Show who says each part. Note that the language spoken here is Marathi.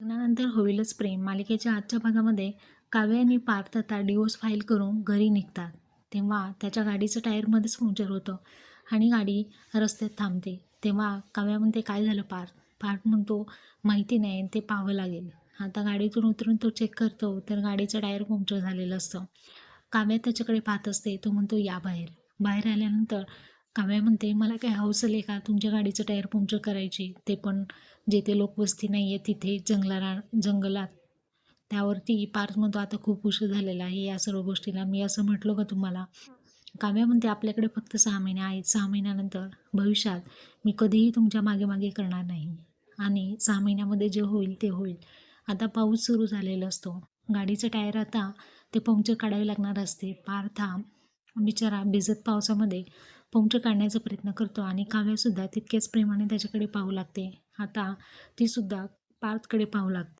Speaker 1: लग्नानंतर होईलच प्रेम. मालिकेच्या आजच्या भागामध्ये काव्य आणि पार्थ आता डिवोर्स फाईल करून घरी निघतात. तेव्हा त्याच्या गाडीचं टायरमध्येच पंक्चर होतं आणि गाडी रस्त्यात थांबते. तेव्हा काव्या म्हणते काय झालं पार्थ? पार्थ म्हणतो माहिती नाही ते पाहावं लागेल. आता गाडीतून उतरून तो चेक करतो तर गाडीचं टायर पंक्चर झालेलं असतं. काव्या त्याच्याकडे पाहत असते. तो म्हणतो या बाहेर. बाहेर आल्यानंतर काव्या म्हणते मला काय हौसले का तुमच्या गाडीचं टायर पंक्चर करायची? ते पण जेथे लोकवस्ती नाही आहे तिथे जंगला जंगलात. त्यावरती पार्थ म्हणतो आता खूप उशीर झालेला आहे या सर्व गोष्टीला मी असं म्हटलो का तुम्हाला? काव्या म्हणते आपल्याकडे फक्त सहा महिने आहेत. सहा महिन्यानंतर भविष्यात मी कधीही तुमच्या मागे मागे करणार नाही. आणि सहा महिन्यामध्ये जे होईल ते होईल. आता पाऊस सुरू झालेला असतो. गाडीचं टायर आता ते पंक्चर काढावे लागणार असते. पार्थ हा बिचारा भिजत पावसामध्ये पंक्चर काढण्याचा प्रयत्न करतो आणि काव्यासुद्धा तितकेच प्रेमाने त्याच्याकडे पाहू लागते. आता तीसुद्धा पार्थकडे पाहू लागते.